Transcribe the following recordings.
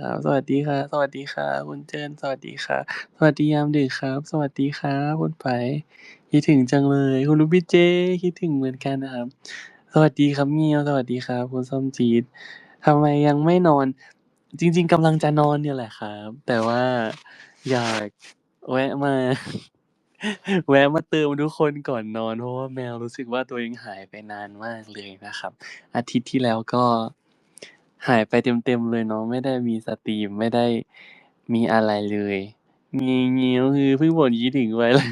ครับ สวัสดีค่ะ สวัสดีค่ะ คุณเจิ้น สวัสดีค่ะ สวัสดียามดึกครับ สวัสดีครับคุณไปคิดถึงจังเลย คุณรูบี้เจ คิดถึงเหมือนกันนะครับ สวัสดีครับเมียว สวัสดีครับคุณส้มจี๊ด ทำไมยังไม่นอน จริง ๆ กำลังจะนอนเนี่ยแหละครับ แต่ว่าอยากแวะมา แวะมาเติมทุกคนก่อนนอน เพราะว่าแมวรู้สึกว่าตัวเองหายไปนานมากเลยนะครับ อาทิตย์ที่แล้วก็ หายไปเต็มๆเลยเนาะ ไม่ได้มีสตรีม ไม่ได้มีอะไรเลย งีวๆคือเพิ่งบ่นคิดถึงไปเลย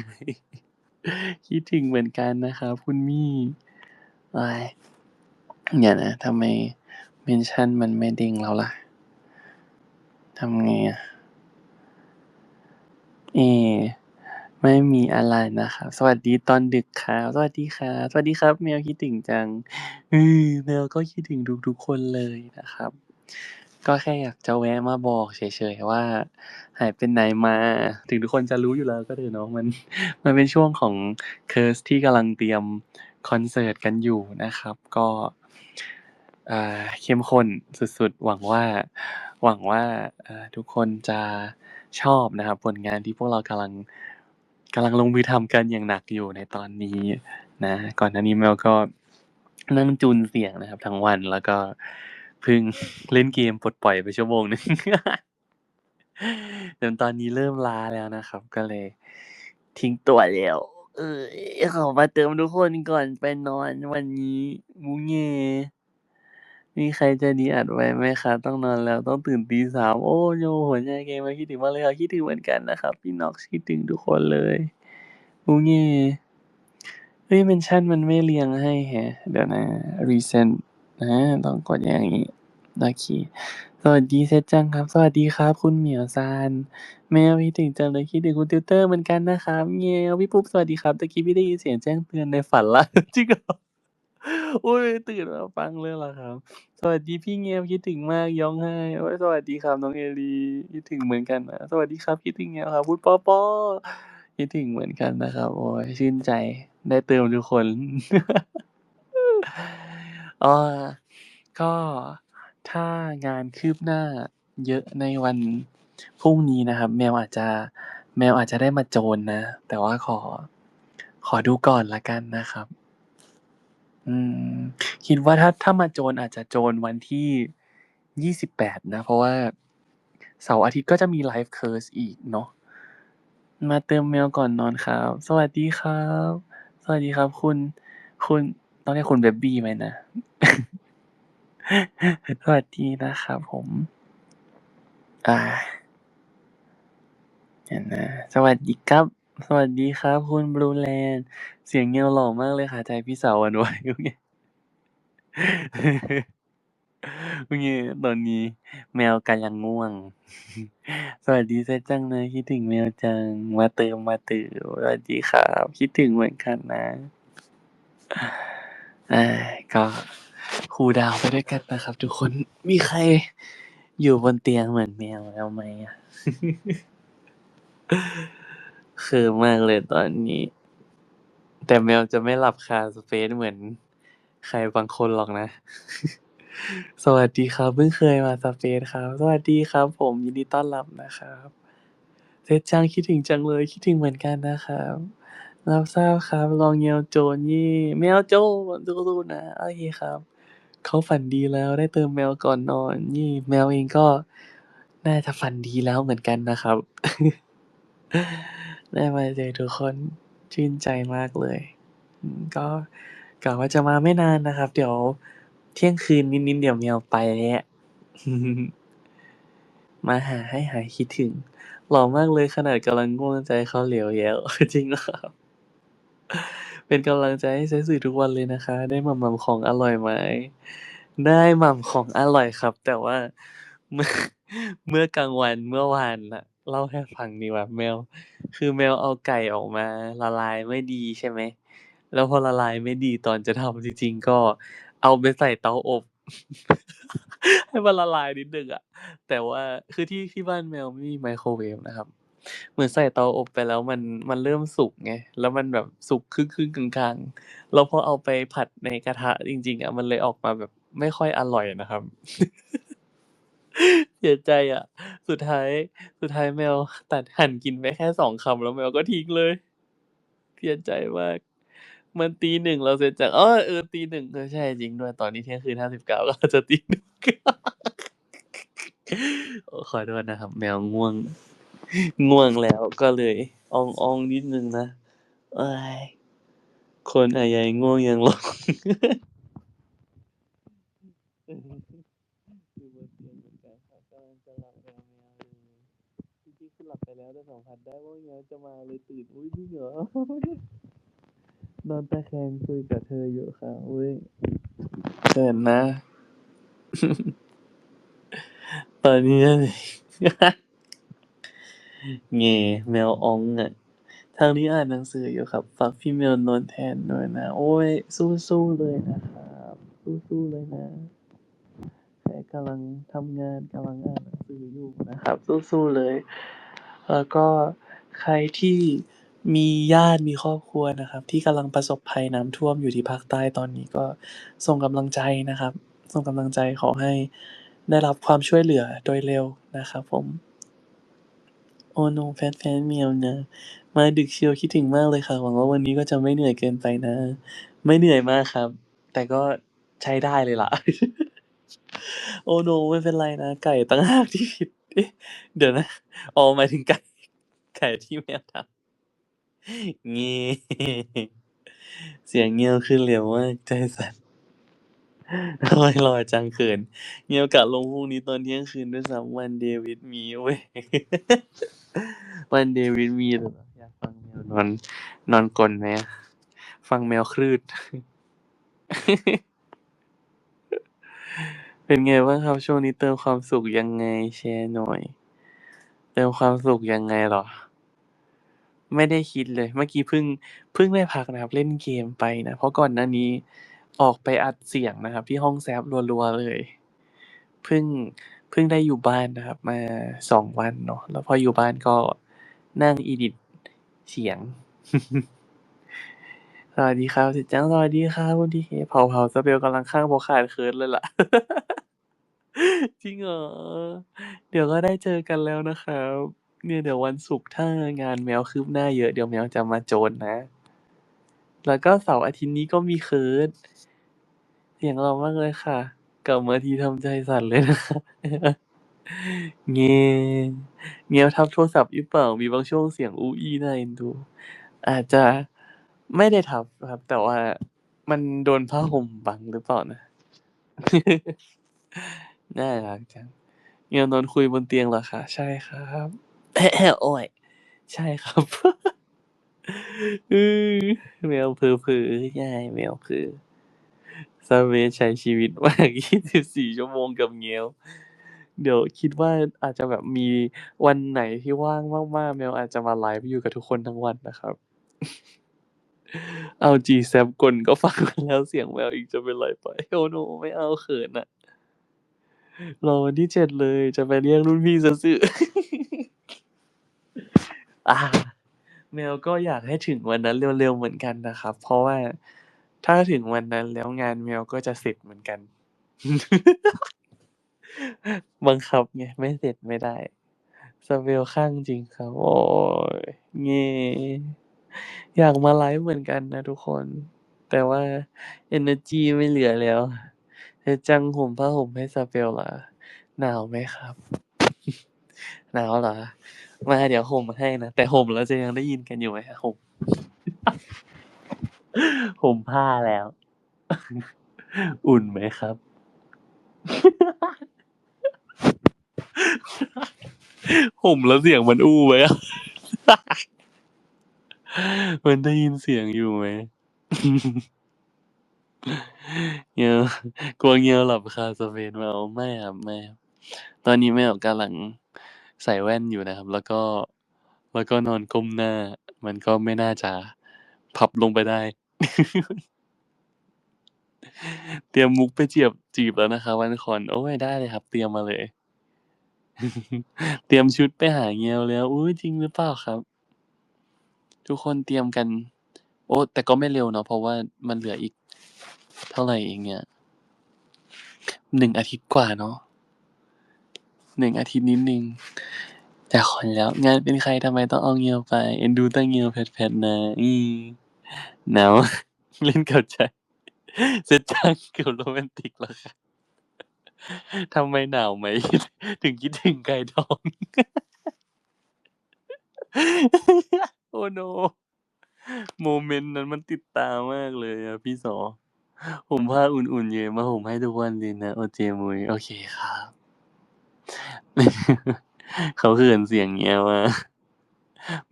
คิดถึงเหมือนกันนะครับคุณมี่โอ๊ยเดี๋ยวนะ ทำไมเมนชันมันไม่เด้งแล้วล่ะ ทำไงอะ เอ ไม่มีอะไรนะครับ สวัสดีตอนดึกครับ สวัสดีครับ สวัสดีครับ แมวคิดถึงจัง อือแมวก็คิดถึงทุกๆคนเลยนะครับ ก็แค่อยากจะแวะมาบอกเฉยๆว่า หายไปไหนมา ถึงทุกคนจะรู้อยู่แล้วก็เถอะเนาะมัน มันเป็นช่วงของ Curse ที่กำลังเตรียมคอนเสิร์ตกันอยู่นะครับ ก็อ่าเข้มข้นสุดๆ หวังว่า หวังว่าอ่าทุกคนจะชอบนะครับ ผลงานที่พวกเรากำลัง กำลังลงมือทำกันอย่างหนักอยู่ในตอนนี้นะ ก่อนหน้านี้แมวก็นั่งจูนเสียงนะครับ ทั้งวันแล้วก็เพิ่งเล่นเกมปลดปล่อยไปชั่วโมงหนึ่งจนตอนนี้เริ่มลาแล้วนะครับ ก็เลย ทิ้งตัวแล้วเออขอมาเติมทุกคนก่อนไปนอนวันนี้งูแง มีใครใจดีอัดไว้ไหมครับต้องนอนแล้ว ต้องตื่นตี3โอ้โย หัวใจเกมมาคิดถึงมากเลยครับ คิดถึงเหมือนกันนะครับ พี่น็อกซ์คิดถึงทุกคนเลยงูแงเฮ้ยเมนชันมันไม่เรียงให้แฮะ เดี๋ยวนะ resend อาต้องกดอย่างงี้ โอเค สวัสดีเซจังครับ สวัสดีครับ คุณเหมียวซันแมวคิดถึงจังเลยคิดถึงคุณติวเตอร์เหมือนกันนะครับแมวพี่ปุ๊บสวัสดีครับ ตะกี้พี่ได้ยินเสียงแจ้งเตือนในฝันล่าจริงเหรอ? อุ๊ย ตื่นมาฟังเลยเหรอครับ สวัสดีพี่แงวคิดถึงมากร้องไห้ โอ๊ย สวัสดีครับน้องเอลี คิดถึงเหมือนกันนะ สวัสดีครับ คิดถึงแงวครับ คุณปอปอ คิดถึงเหมือนกันนะครับ โอ๊ย ชื่นใจ ได้เติมทุกคนอาก็ถ้างานคืบหน้าเยอะในวันพรุ่งนี้นะครับ แมวอาจจะ แมวอาจจะได้มาโจนนะ แต่ว่าขอ ขอดูก่อนแล้วกันนะครับ อืม คิดว่าถ้าถ้ามาโจนอาจจะโจนวันที่ 28 นะ เพราะว่าเสาร์อาทิตย์ก็จะมีไลฟ์ Curse อีกเนาะมาเติมแมวก่อนนอนครับ สวัสดีครับ สวัสดีครับ คุณ คุณต้องเรียกคุณเบบบี้ไหมนะ?สวัสดีนะครับผม อ่าเดี๋ยวนะ สวัสดีครับ สวัสดีครับคุณ Blueland เสียงแมวหล่อมากเลยค่ะ ใจพี่สาวหวั่นไหวโอเคโอเคตอนนี้แมวกำลังง่วง สวัสดีเซจังนะคิดถึงแมวจัง มาเติม มาเติมสวัสดีครับ คิดถึงเหมือนกันนะ อา ก็คูลดาวน์ไปด้วยกันนะครับทุกคน มีใครอยู่บนเตียงเหมือนแมวแล้วไหมอะ? คิมมากเลยตอนนี้ แต่แมวจะไม่หลับคาสเปซเหมือนใครบางคนหรอกนะ สวัสดีครับเพิ่งเคยมาสเปซครับ สวัสดีครับ ผมยินดีต้อนรับนะครับเซจังคิดถึงจังเลยคิดถึงเหมือนกันนะครับรับทราบครับรองแมวโจนเย่แมวโจนสู้ๆนะโอเคครับ เขาฝันดีแล้วได้เติมแมวก่อนนอนเย่แมวเองก็น่าจะฝันดีแล้วเหมือนกันนะครับ ได้มาเจอทุกคนชื่นใจมากเลย อืม ก็กะว่าจะมาไม่นานนะครับ เดี๋ยวเที่ยงคืนนิด ๆ เดี๋ยวแมวไปแล้ว มาหาให้หายคิดถึง หล่อมากเลยขนาดกำลังง่วงใจเขาเหลวแล้ว จริงเหรอครับ?เป็นกำลังใจให้เซตสึทุกวันเลยนะคะ ได้หม่ำๆของอร่อยไหม?ได้หม่ำของอร่อยครับ แต่ว่า เมื่อ เมื่อกลางวันเมื่อวานน่ะ เล่าให้ฟังดีกว่าแมว คือแมวเอาไก่ออกมาละลายไม่ดีใช่ไหม แล้วพอละลายไม่ดีตอนจะทำจริง ๆ ก็เอาไปใส่เตาอบ ให้มันละลายนิดหนึ่งอะแต่ว่าคือที่ที่บ้านแมวไม่มีไมโครเวฟนะครับ เหมือนใส่เตาอบไปแล้วมันมันเริ่มสุกไงแล้วมันแบบสุกครึ่งๆกลางๆแล้วพอเอาไปผัดในกระทะจริง ๆอะมันเลยออกมาแบบไม่ค่อยอร่อยนะครับ เสียใจอะ สุดท้าย สุดท้ายแมวตัดหั่นกินไปแค่2คำแล้วแมวก็ทิ้งเลยเสียใจมาก มัน1:00เราเสร็จจากอ้อเออ1:00เออใช่จริงด้วยตอนนี้เที่ยงคืน59ก็จะ1:00โอ้ขอโทษนะครับ แมวง่วง ง่วงแล้วก็เลยอ้องนิดนึงนะเอ๊ยคนอะใหญ่ง่วงยังร้อง อยู่บนเตียงเหมือนกันครับ กำลังจะหลับแมวๆเลย จริง ๆคือหลับไปแล้วแต่สัมผัสได้ว่าแมวจะมาเลยตื่นอุ๊ยจริงเหรอนอนตะแคงคุยกับเธออยู่ค่ะอุ๊ยเขินนะ ตอนนี้แง่แมวอองอะทางนี้อ่านหนังสืออยู่ครับฝากพี่แมวนอนแทนด้วยนะ โอ๊ยสู้ๆเลยนะครับ สู้ๆเลยนะแค่กำลังทำงานกำลังอ่านหนังสืออยู่นะครับ สู้ๆเลย แล้วก็ใครที่มีญาติ มีครอบครัวนะครับ ที่กำลังประสบภัยน้ำท่วมอยู่ที่ภาคใต้ตอนนี้ ก็ส่งกำลังใจนะครับ ส่งกำลังใจ ขอให้ได้รับความช่วยเหลือโดยเร็วนะครับผม โอ้ no แฟนๆแมวนะ มาดึกเชียวคิดถึงมากเลยค่ะ หวังว่าวันนี้ก็จะไม่เหนื่อยเกินไปนะ ไม่เหนื่อยมากครับ แต่ก็ใช้ได้เลยล่ะ โอ้ no ไม่เป็นไรนะ ไก่ต่างหากที่ผิดเอ๊ะเดี๋ยวนะอ๋อหมายถึงไก่ ไก่ที่แมวทำแง่เสียงเงี้ยวขึ้นเร็วมากใจสั่นทำไมหล่อจังเขิน เงี้ยวกะลงพรุ่งนี้ตอนเที่ยงคืนด้วยซ้ำ One Day with me โอ๊ย One Day with me เหรออยากฟังแมวนอน นอนกรนไหมอะฟังแมวครืด เป็นไงบ้างครับ ช่วงนี้เติมความสุขยังไง แชร์หน่อย เติมความสุขยังไงเหรอ ไม่ได้คิดเลย เมื่อกี้เพิ่ง เพิ่งได้พักนะครับ เล่นเกมไปนะ เพราะก่อนหน้านี้ออกไปอัดเสียงนะครับ ที่ห้องแซปรัว ๆ เลย เพิ่ง เพิ่งได้อยู่บ้านนะครับ มา 2 วันเนาะ แล้วพออยู่บ้านก็นั่ง edit เสียง สวัสดีครับสิจัง สวัสดีครับคุณ TK เผา ๆ สเปลกำลังข้างบ่คร้านเคินเลยล่ะ จริงเหรอ เดี๋ยวก็ได้เจอกันแล้วนะครับ เนี่ยเดี๋ยววันศุกร์ ถ้างานแมวคืบหน้าเยอะ เดี๋ยวแมวจะมาโจนนะ แล้วก็เสาร์อาทิตย์นี้ก็มีเคิร์ดเสียงหล่อมากเลยค่ะ กลับมาทีทำใจสั่นเลยนะครับแง่แมวทับโทรศัพท์หรือเปล่า มีบางช่วงเสียงอู้อี้น่าเอ็นดู อาจจะไม่ได้ทับครับ แต่ว่ามันโดนผ้าห่มบังหรือเปล่านะ น่ารักจังแมวนอนคุยบนเตียงเหรอคะ ใช่ครับโอ๊ยใช่ครับอือแมวเพ้อๆใช่แมวเพ้อเสเวชใช้ชีวิตมาก 24 ชั่วโมงกับแมวเดี๋ยวคิดว่าอาจจะแบบมีวันไหนที่ว่างมากๆ แมวอาจจะมาไลฟ์อยู่กับทุกคนทั้งวันนะครับ เอา GZap กลก็ฟังมาแล้วเสียงแมวอีกจะเป็นไรไป โอ้ no ไม่เอาเขินอะ รอวันที่7เลย จะไปเรียกรุ่นพี่ซะซื่ออา แมวก็อยากให้ถึงวันนั้นเร็ว ๆ เหมือนกันนะครับ เพราะว่าถ้าถึงวันนั้นแล้วงานแมวก็จะเสร็จเหมือนกัน บังคับไง ไม่เสร็จไม่ได้สเปลคลั่งจริงครับ โอ๊ยแง่ อยากมาไลฟ์เหมือนกันนะทุกคน แต่ว่าเอเนอร์จีไม่เหลือแล้ว เฮจังห่มผ้าห่มให้สเปลเหรอหนาวไหมครับ หนาวเหรอ มาเดี๋ยวห่มให้นะ แต่ห่มแล้วจะยังได้ยินกันอยู่ไหมห่มห่มผ้าแล้ว อุ่นไหมครับ ห่มแล้วเสียงมันอู้ไหมมันได้ยินเสียงอยู่ไหม เงียวกลัวเงียวหลับคาสเปนเปล่าไม่ครับ ไม่ครับ ตอนนี้แมวกำลังใส่แว่นอยู่นะครับ แล้วก็ แล้วก็นอนก้มหน้า มันก็ไม่น่าจะพับลงไปได้ เตรียมมุกไปเจียบจีบแล้วนะครับวันคอน โอ๊ยได้เลยครับ เตรียมมาเลย เตรียมชุดไปหาเงียวแล้ว อุ๊ย จริงหรือเปล่าครับ?ทุกคนเตรียมกัน โอ้ แต่ก็ไม่เร็วเนาะ เพราะว่ามันเหลืออีก เท่าไรเองเนี่ย1อาทิตย์กว่าเนาะหนึ่งอาทิตย์นิดนึง แต่คนแล้ว งานเป็นใครทำไมต้องเอาเงียวไป เอ็นดูตั้งเงียวแพทๆนะอือหนาวเล่นเข้าใจเสร็จจังเกือบโรแมนติกแล้วค่ะทำไมหนาวไหม ถึงคิดถึงไก่ทอง โอ้ no โมเมนต์นั้นมันติดตามากเลยอะพี่สอ ผมผ้าอุ่นๆเยอะมาห่มให้ทุกวันเลยนะ โอเจมุย โอเคครับ เขาเขินเสียงเงี้ยมา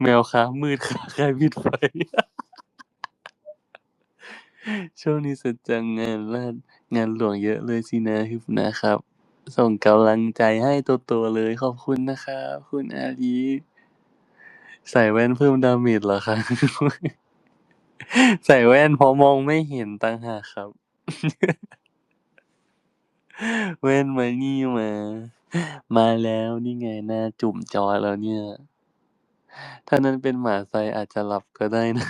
แมวคะมืดค่ะใครปิดไฟ ช่วงนี้เสร็จจากงานราษฎร์งานหลวงเยอะเลยสินะฮึบนะครับ ส่งกำลังใจให้โตๆเลยขอบคุณนะครับ คุณอาลีใส่แว่นเพิ่มดาเมจเหรอคะ ใส่แว่นเพราะมองไม่เห็นต่างหากครับ แว่นมานี่มา มาแล้วนี่ไงหน้าจุ่มจอแล้วเนี่ย ถ้านั้นเป็นหมาไซอาจจะหลับก็ได้นะ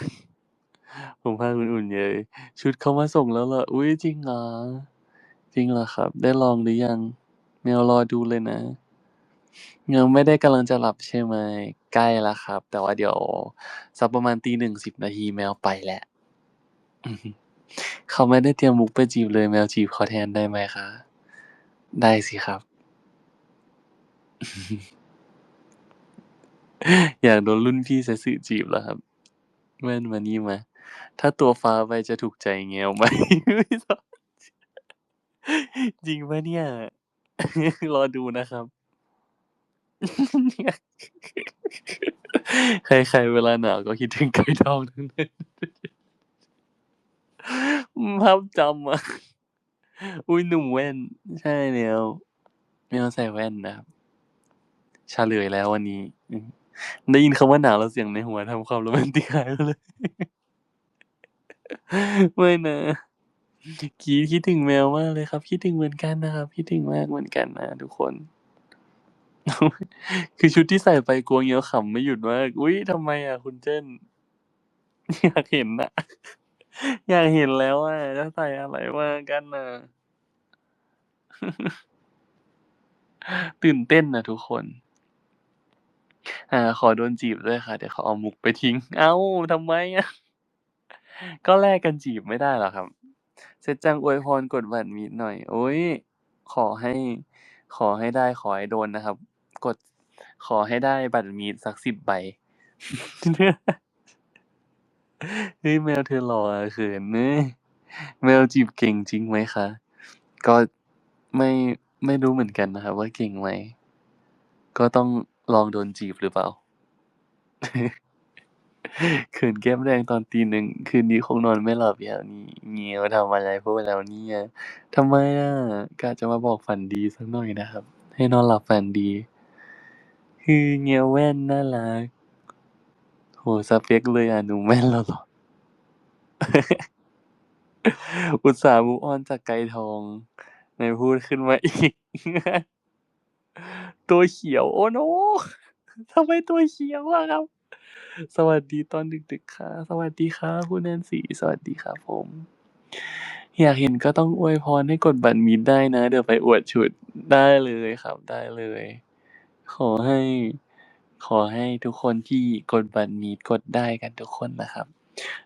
ผมผ้าอุ่นๆเยยชุดเขามาส่งแล้วเหรอ อุ๊ยจริงเหรอ จริงเหรอครับ ได้ลองหรือยัง แมวรอดูเลยนะ ยังไม่ได้กำลังจะหลับใช่ไหมใกล้แล้วครับ แต่ว่าเดี๋ยวสักประมาณ1:00 10นาทีแมวไปแหล้วอือฮึเขาไม่ได้เตรียมมุกไปจีบเลยแมวจีบเขาแทนได้ไหมคะ ได้สิครับ อยากโดนรุ่นพี่เซสึจีบเหรอครับแว่นมานี่มา ถ้าตัวฟ้าไปจะถูกใจแมวไหมจริงปล่าเนี่ย รอดูนะครับ ใครๆเวลาหนาวก็คิดถึงไก่ทองทั้งนั้น อืม ภาพจำอะ อุ๊ย หนุ่มแว่น ใช่แล้ว แมวใส่แว่นนะครับ เฉลยแล้ววันนี้ อือได้ยินคำว่าหนาวแล้วเสียงในหัวทำความโรแมนติกหายไปเลย ไม่นะกีคิดถึงแมวมากเลยครับ คิดถึงเหมือนกันนะครับ คิดถึงมากเหมือนกันนะทุกคน คือชุดที่ใส่ไปกลัวเงี้ยวขำไม่หยุดมาก อุ๊ยทำไมอะคุณเจิ้น อยากเห็นอะอยากเห็นแล้วอะจะใส่อะไรมากันน่ะ ตื่นเต้นนะทุกคนอาขอโดนจีบด้วยค่ะ เดี๋ยวเขาเอามุกไปทิ้ง เอ้าทำไมอะก็แลกกันจีบไม่ได้หรอครับ เซตจังอวยพรกดบัตรมีตหน่อย โอ๊ยขอให้ ขอให้ได้ขอให้โดนนะครับ กดขอให้ได้บัตรมีตสัก10ใบเฮ้ยแมวเธอหล่ออะเขินเอ้ยแมวจีบเก่งจริงไหมคะ ก็ไม่ไม่รู้เหมือนกันนะครับว่าเก่งไหม ก็ต้องลองโดนจีบหรือเปล่า เขินแก้มแดงตอน01:00คืนนี้คงนอนไม่หลับแล้วนี่เงี้ยวทำอะไรพูดแล้วเนี่ยทำไมอะกะจะมาบอกฝันดีสักหน่อยนะครับ ให้นอนหลับฝันดี ฮือเงี้ยวแว่นน่ารักโอ้โฮสเปกเลยอะหนุ่มแว่นหล่อๆอุตส่าห์ move on จากไก่ทอง ไหนพูดขึ้นมาอีก ตัวเขียว โอ้ no ทำไมตัวเขียวอะครับ สวัสดีตอนดึกๆค่ะ สวัสดีครับคุณแนนซี่ สวัสดีครับผม อยากเห็นก็ต้องอวยพรให้กดบัตรมีได้นะ เดี๋ยวไปอวดชุดได้เลยครับ ได้เลย ขอให้ ขอให้ทุกคนที่กดบัตรมีตกดได้กันทุกคนนะครับ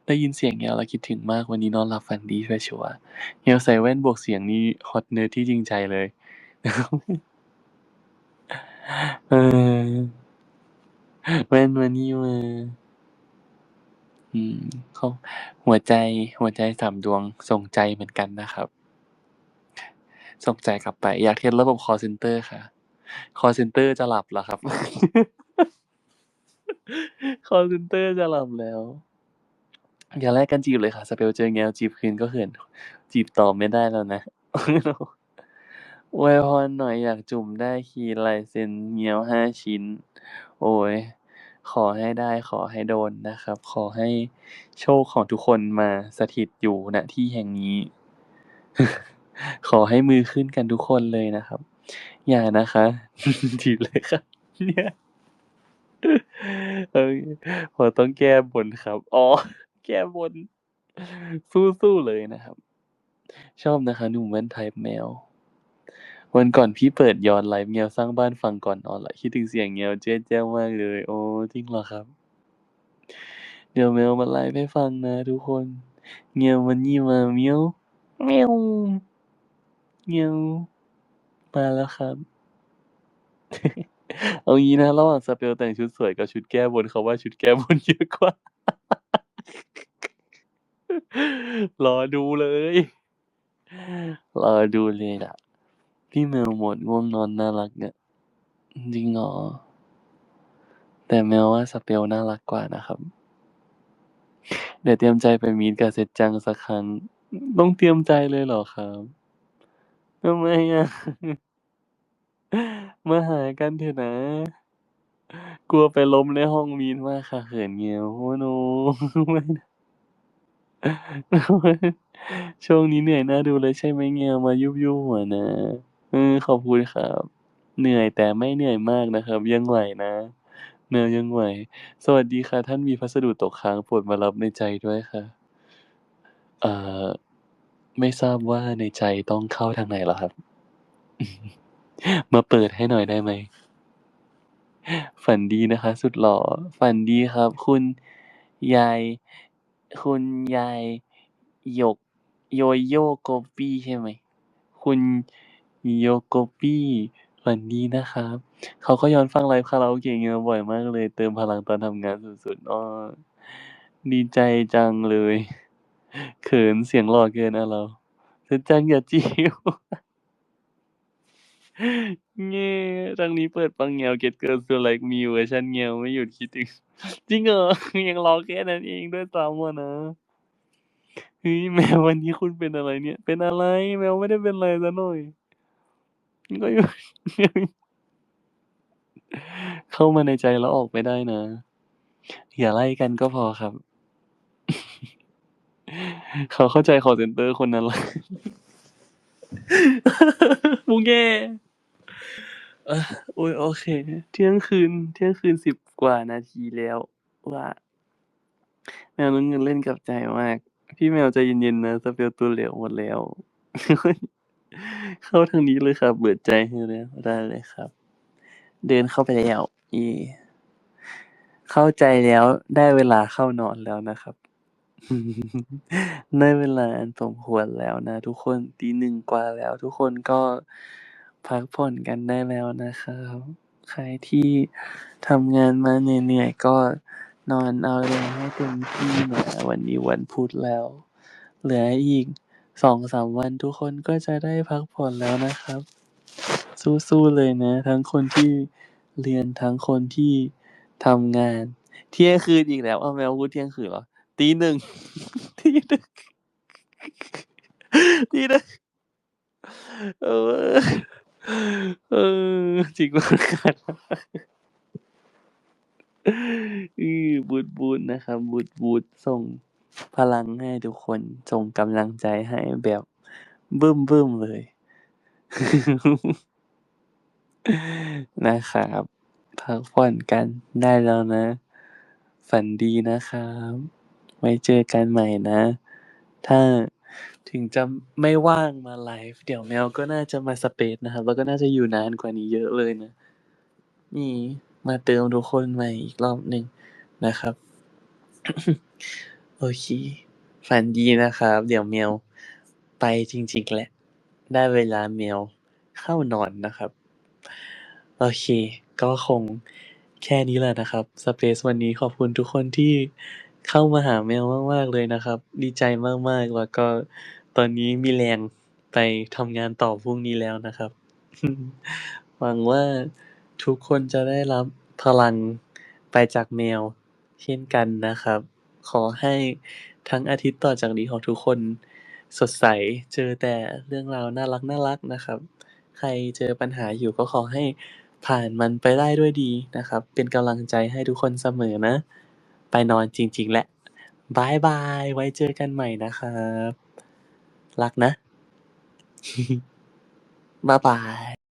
ได้ยินเสียงแมวแล้วคิดถึงมากวันนี้นอนหลับฝันดีชัวร์ๆแมวใส่แว่นบวกเสียงนี่ hot nerd ที่จริงใจเลยเออแว่นมานี่มาอืมเขาหัวใจหัวใจ3ดวงส่งใจเหมือนกันนะครับ ส่งใจกลับไป อยากเทสระบบคอลเซนเตอร์ค่ะ คอเซนเตอร์จะหลับเหรอครับ คอเซนเตอร์จะหลับแล้ว อย่าแลกกันจีบเลยค่ะ สเปลเจอแมวจีบคืนก็เขินจีบต่อไม่ได้แล้วนะอวยพรหน่อยอยากจุ่มได้คีย์ลายเซ็นเงี้ยว5ชิ้น โอ๊ยขอให้ได้ขอให้โดนนะครับ ขอให้โชคของทุกคนมาสถิตอยู่ณที่แห่งนี้ ขอให้มือขึ้นกันทุกคนเลยนะครับ อย่านะคะจีบเลยค่ะเนี่ยเออผมต้องแก้บนครับ อ๋อ แก้บน สู้ๆเลยนะครับ ชอบนะคะหนุ่มแว่น type แมว วันก่อนพี่เปิดย้อนไลฟ์แมวสร้างบ้านฟังก่อนนอนละคิดถึงเสียงแมวเจ๊แจ้วมากเลย โอ้จริงเหรอครับ เดี๋ยวแมวมาไลฟ์ให้ฟังนะทุกคนแมววันนี้มาเมียวเมียวเมียว มาแล้วครับ เอางี้นะ ระหว่างสเปลแต่งชุดสวยกับชุดแก้บนเขาว่าชุดแก้บนเยอะกว่า รอดูเลย รอดูเลยล่ะ พี่แมวหมดง่วงนอนน่ารักเนี่ยจริงเหรอ แต่แมวว่าสเปลน่ารักกว่านะครับ เดี๋ยวเตรียมใจไปมีดกับเซจจังสักครั้ง ต้องเตรียมใจเลยเหรอครับ ทำไมอะ มาหากันเถอะนะ กลัวไปล้มในห้องมีดมากค่ะเขินเงียวโอ้โนไม่นะช่วงนี้เหนื่อยน่าดูเลยใช่ไหมเงียวมายุบยุบหัวนะเออขอบคุณครับ เหนื่อยแต่ไม่เหนื่อยมากนะครับ ยังไหวนะแมวยังไหว สวัสดีค่ะ ท่านมีพัสดุตกค้างโปรดมารับในใจด้วยค่ะ เอ่อ ไม่ทราบว่าในใจต้องเข้าทางไหนเหรอครับ มาเปิดให้หน่อยได้ไหม ฝันดีนะคะ สุดหล่อ ฝันดีครับ คุณยาย คุณยายหยก โยโย่โกปี้ใช่ไหม คุณโยโกปี้ฝันดีนะครับ เขาก็ย้อนฟังไลฟ์คาราโอเกะเงียบ่อยมากเลย เติมพลังตอนทำงานสุดๆอ้อดีใจจังเลย เขินเสียงหล่อเกินอะเราเซจจังอย่าจิ้วเง่ทางนี้เปิดฟังแนว Get Girls to Like Me เวอร์ชันแนวไม่หยุดคิดถึงจริงเหรอยังรอแค่นั้นเองด้วยซ้ำอะนะเฮ้ยแมววันนี้คุณเป็นอะไรเนี่ย เป็นอะไรแมวไม่ได้เป็นไรสักหน่อยก็อยู่ เข้ามาในใจแล้วออกไม่ได้นะ อย่าไล่กันก็พอครับ เขาเข้าใจคอลเซนเตอร์คนนั้นแล้วมุงแงเออโอ้ยโอเค เที่ยงคืน เที่ยงคืนสิบกว่านาทีแล้วว่าแมวน้ำเงินเล่นกับใจมาก พี่แมวใจเย็นๆนะสเปลตัวเหลวหมดแล้ว เข้าทางนี้เลยครับเปิดใจให้แล้วได้เลยครับ เดินเข้าไปแล้ว อี เข้าใจแล้วได้เวลาเข้านอนแล้วนะครับ ได้เวลาอันสมควรแล้วนะทุกคน ตีหนึ่งกว่าแล้ว ทุกคนก็พักผ่อนกันได้แล้วนะครับ ใครที่ทำงานมาเหนื่อยๆ ก็นอนเอาแรงให้เต็มที่นะวันนี้วันพุธแล้ว เหลืออีกสองสามวันทุกคนก็จะได้พักผ่อนแล้วนะครับ สู้ๆเลยนะ ทั้งคนที่เรียนทั้งคนที่ทำงาน เที่ยงคืนอีกแล้ว อ้าวแมวพูดเที่ยงคืนเหรอ ตีหนึ่งตีหนึ่งตีหนึ่งเออเออจริงมากครับอือบูดบูดนะครับบูดบูดส่งพลังให้ทุกคน ส่งกำลังใจให้แบบบึ้มบึ้มเลย นะครับพักผ่อนกันได้แล้วนะ ฝันดีนะครับ ไว้เจอกันใหม่นะ ถ้าถึงจะไม่ว่างมาไลฟ์ เดี๋ยวแมวก็น่าจะมาสเปซนะครับ แล้วก็น่าจะอยู่นานกว่านี้เยอะเลยนะ นี่มาเติมทุกคนใหม่อีกรอบหนึ่งนะครับ โอเค ฝันดีนะครับ เดี๋ยวแมวไปจริงๆแหละ ได้เวลาแมวเข้านอนนะครับ โอเค ก็คงแค่นี้แหละนะครับ สเปซวันนี้ขอบคุณทุกคนที่ เข้ามาหาแมวมาก ๆ เลยนะครับ ดีใจมาก ๆ แล้วก็ตอนนี้มีแรงไปทำงานต่อพรุ่งนี้แล้วนะครับ หวังว่าทุกคนจะได้รับพลังไปจากแมวเช่นกันนะครับ ขอให้ทั้งอาทิตย์ต่อจากนี้ของทุกคนสดใส เจอแต่เรื่องราวน่ารักๆนะครับ ใครเจอปัญหาอยู่ก็ขอให้ผ่านมันไปได้ด้วยดีนะครับ เป็นกำลังใจให้ทุกคนเสมอนะ ไปนอนจริง ๆ แหละ บ๊ายบาย ไว้เจอกันใหม่นะครับ รักนะ บ๊ายบาย